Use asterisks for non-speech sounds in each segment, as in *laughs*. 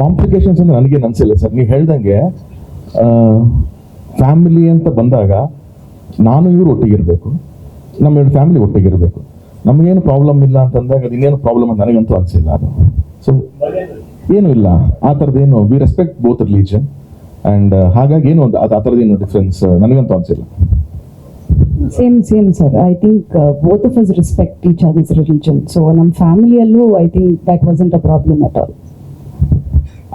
Complications ಅಂದ್ರೆ ನನಗೇನು ಅನಿಸಿಲ್ಲ ಸರ್. ನೀವು ಹೇಳ್ದಂಗೆ ಫ್ಯಾಮಿಲಿ ಅಂತ ಬಂದಾಗ ನಾನು ಇವರು ಒಟ್ಟಿಗಿರಬೇಕು. ನಮ್ಮ ಎರಡು ಫ್ಯಾಮಿಲಿ ಒಟ್ಟಿಗಿರಬೇಕು. ನಮಗೇನು ಪ್ರಾಬ್ಲಮ್ ಇಲ್ಲ ಅಂತಂದಾಗ ಅದು ಇನ್ನೇನು ಪ್ರಾಬ್ಲಮ್ ಅಂತ ನನಗಂತೂ ಅನಿಸಿಲ್ಲ ಅದು. ಸೊ ಏನು ಇಲ್ಲ. ಆ ಥರದ್ದೇನು we respect both religion and ಹಾಗಾಗಿ ಏನು ಒಂದು ಆ ಥರದ್ದೇನು ಡಿಫ್ರೆನ್ಸ್ ನನಗಂತೂ ಅನ್ಸಿಲ್ಲ. Same same sir I think both of us respect each others religion so ನಮ್ಮ ಫ್ಯಾಮಿಲಿಯಲ್ಲೂ I think that wasn't a problem at all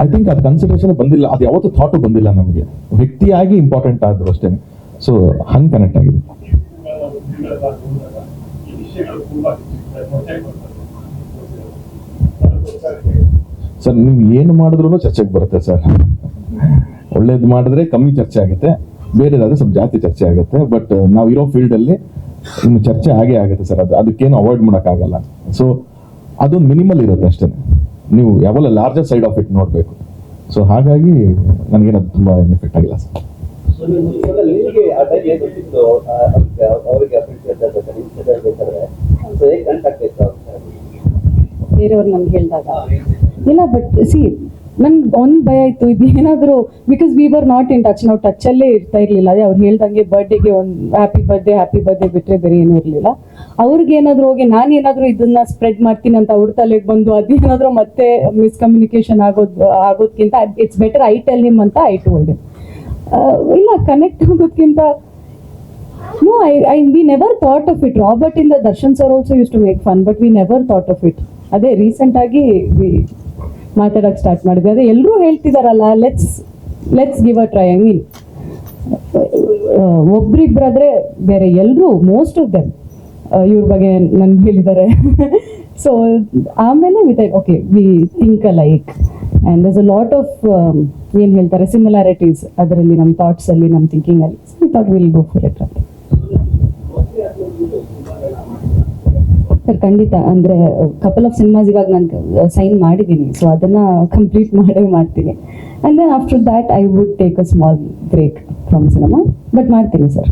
I think ಅದು ಕನ್ಸಿಡರೇಷನ್ ಬಂದಿಲ್ಲ. ಅದು ಯಾವತ್ತು ಥಾಟು ಬಂದಿಲ್ಲ ನಮಗೆ. ವ್ಯಕ್ತಿಯಾಗಿ ಇಂಪಾರ್ಟೆಂಟ್ ಆದ್ರು ಅಷ್ಟೇ. ಸೊ ಹಂಗೆ ಕನೆಕ್ಟ್ ಆಗಿದೆ. ಸರ್ ನೀವು ಏನು ಮಾಡಿದ್ರು ಚರ್ಚೆಗೆ ಬರುತ್ತೆ ಸರ್. ಒಳ್ಳೇದು ಮಾಡಿದ್ರೆ ಕಮ್ಮಿ ಚರ್ಚೆ ಆಗುತ್ತೆ ಬೇರೆದಾದ್ರೆ ಸ್ವಲ್ಪ ಜಾಸ್ತಿ ಚರ್ಚೆ ಆಗುತ್ತೆ ಬಟ್ ನಾವು ಇರೋ ಫೀಲ್ಡಲ್ಲಿ ಇನ್ನು ಚರ್ಚೆ ಆಗೇ ಆಗುತ್ತೆ ಸರ್ ಅದು ಅದಕ್ಕೇನು ಅವಾಯ್ಡ್ ಮಾಡೋಕ್ಕಾಗಲ್ಲ ಸೊ ಅದೊಂದು ಮಿನಿಮಲ್ ಇರುತ್ತೆ ಅಷ್ಟೇ. ನೀವು ಯಾವಲ್ಲ ಲಾರ್ಜರ್ ಸೈಡ್ ಆಫ್ ಇಟ್ ನೋಡಬೇಕು. ಸೊ ಹಾಗಾಗಿ ನನಗೇನದು ತುಂಬ ಎಫೆಕ್ಟ್ ಆಗಿಲ್ಲ ಸರ್. ಬೇರೆಯವ್ರು ನಮ್ಗೆ ಹೇಳಿದಾಗ ಇಲ್ಲ ಬಟ್ ಸಿ ನನ್ಗೆ ಒಂದು ಭಯ ಇತ್ತು ಇದು ಏನಾದರೂ because we were not in touch ನಾವು ಟಚ್ಚಲ್ಲೇ ಇರ್ತಾ ಇರಲಿಲ್ಲ. ಅದೇ ಅವ್ರು ಹೇಳ್ದಂಗೆ ಬರ್ಡೇಗೆ ಒಂದು ಹ್ಯಾಪಿ ಬರ್ಡೇ ಹ್ಯಾಪಿ ಬರ್ಡೇ ಬಿಟ್ಟರೆ ಬೇರೆ ಏನೂ ಇರಲಿಲ್ಲ. ಅವ್ರಿಗೆ ಏನಾದರೂ ಹೋಗಿ, ನಾನು ಏನಾದರೂ ಇದನ್ನ ಸ್ಪ್ರೆಡ್ ಮಾಡ್ತೀನಿ ಅಂತ ಅವ್ರ ತಲೆಗೆ ಬಂದು ಅದೇನಾದರೂ ಮತ್ತೆ ಮಿಸ್ಕಮ್ಯುನಿಕೇಶನ್ ಆಗೋದು, ಆಗೋದ್ಕಿಂತ it's better I tell him ಅಂತ ಐ ಟೋಲ್ಡ್ ಇಲ್ಲ connect ಆಗೋದ್ಕಿಂತ no I I we never thought of it Robert ಇಂದ Darshan sir also use to make fun but we never thought of it ಅದೇ recent ಆಗಿ we ಮಾತಾಡಕ್ start ಮಾಡಿದ್ವಿ. ಅದೇ ಎಲ್ಲರೂ ಹೇಳ್ತಿದಾರಲ್ಲ let's let's give a try I mean ಒಬ್ರಿಬ್ರಾದ್ರೆ ಬೇರೆ ಎಲ್ಲರೂ most of them ಇವ್ರ ಬಗ್ಗೆ ನನ್ಗೆ ಹೇಳಿದ್ದಾರೆ ಸೊ *laughs* ಆಮೇಲೆ with okay we think a like and thus a lot of ಏನು ಹೇಳ್ತಾರೆ ಸಿಮಿಲಾರಿಟೀಸ್ ಅದರಲ್ಲಿ ನಮ್ಮ ಥಾಟ್ಸಲ್ಲಿ ನಮ್ಮ ಥಿಂಕಿಂಗಲ್ಲಿ so will go for it ಅಂತ ಸರ್, ಖಂಡಿತ. ಅಂದ್ರೆ ಕಪಲ್ ಆಫ್ ಸಿನಿಮಾಸ್ ಇವಾಗ ನಾನು ಸೈನ್ ಮಾಡಿದ್ದೀನಿ ಸೊ ಅದನ್ನ ಕಂಪ್ಲೀಟ್ ಮಾಡೇ ಮಾಡ್ತೀನಿ. And then after that I would take a small break from cinema but ಮಾಡ್ತೀನಿ ಸರ್